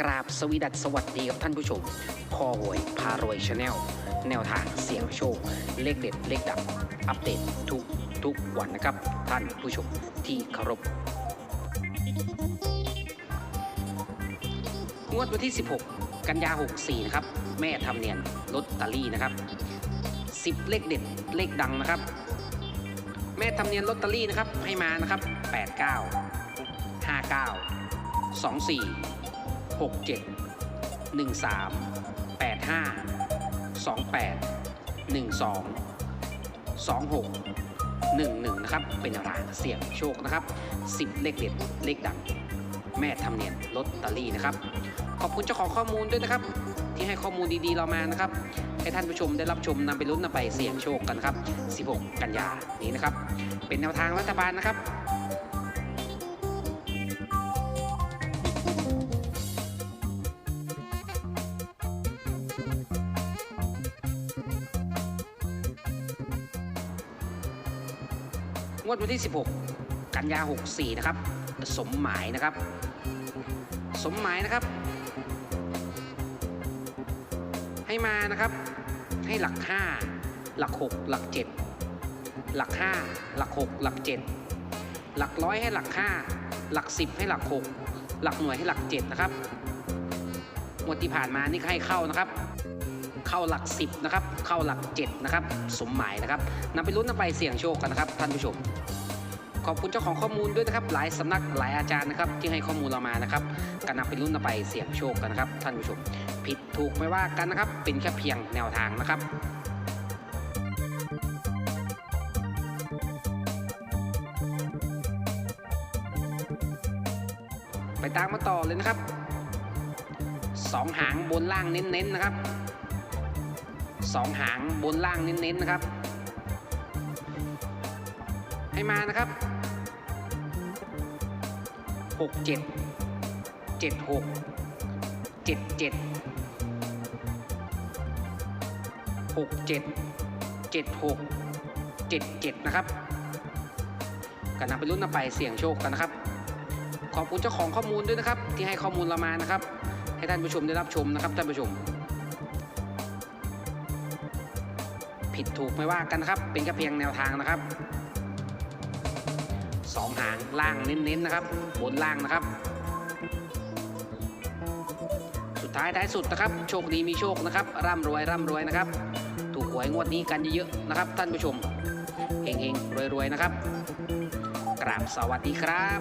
กราบสวีดัสสวัสดีกับท่านผู้ชม คอหวยพารวยชาแนลแนวทางเสี่ยงโชค เลขเด็ดเลขดับ อัปเดตทุกทุกวันนะครับ ท่านผู้ชมที่เคารพงวดวันที่ 16 กันยา 64 นะครับ แม่ทำเนียนลอตเตอรี่นะครับ 10 เลขเด็ดเลขดังนะครับ แม่ทำเนียนลอตเตอรี่นะครับให้มานะครับ 89 59 24 67 13 85 28 12 26 11 นะครับ เป็นแนวทางเสี่ยงโชคนะครับ 10 เลขเด็ดเลขดัง แม่ทำเนียนลอตเตอรี่นะครับ ขอบคุณเจ้าของข้อมูลด้วยนะครับ ที่ให้ข้อมูลดีๆเรามานะครับ ให้ท่านผู้ชมได้รับชมนำไปลุ้นนำไปเสี่ยงโชคกันครับ 16 กันยานี้นะครับ เป็นแนวทางรัฐบาลนะครับ งวดวันที่ 16 กันยา 64 นะครับ สมหมายนะครับ สมหมายนะครับ ให้มานะครับ ให้หลัก 5 หลัก 6 หลัก 7 หลัก 5 หลัก 6 หลัก 7 หลักร้อยให้หลัก 5 หลัก 10 ให้หลัก 6 หลักหน่วยให้หลัก 7 นะครับงวดที่ผ่านมานี่ก็ให้เข้านะครับ เข้าหลัก 10นะครับเข้าหลัก7นะครับสมหมายนะครับนำไปลุ้นนำไปเสี่ยงโชคกันนะครับท่านผู้ชม ขอบคุณเจ้าของข้อมูลด้วยนะครับ หลายสำนักหลายอาจารย์นะครับที่ให้ข้อมูลเรามานะครับการนำไปลุ้นนำไปเสี่ยงโชคกันนะครับท่านผู้ชม ผิดถูกไม่ว่ากันนะครับ เป็นแค่เพียงแนวทางนะครับไปตามมาต่อเลยนะครับสองหางบนล่างเน้นๆนะครับ สองหางบนล่างเน้นๆนะครับ ให้มานะครับหกเจ็ดเจ็ดหกเจ็ดเจ็ดหกเจ็ดเจ็ดหกเจ็ดเจ็ดนะครับกันนำไปรุ่นนำไปเสี่ยงโชคกันนะครับ ขอบคุณเจ้าของข้อมูลด้วยนะครับ ที่ให้ข้อมูลเรามานะครับ ให้ท่านผู้ชมได้รับชมนะครับท่านผู้ชม ผิดถูกไม่ว่ากันนะครับ เป็นแค่เพียงแนวทางนะครับสองหางล่างเน้นๆนะครับ บนล่างนะครับ สุดท้ายท้ายสุดนะครับ โชคดีมีโชคนะครับ ร่ำรวยร่ำรวยนะครับ ถูกหวยงวดนี้กันเยอะๆนะครับท่านผู้ชมเฮงๆรวยๆนะครับ กราบสวัสดีครับ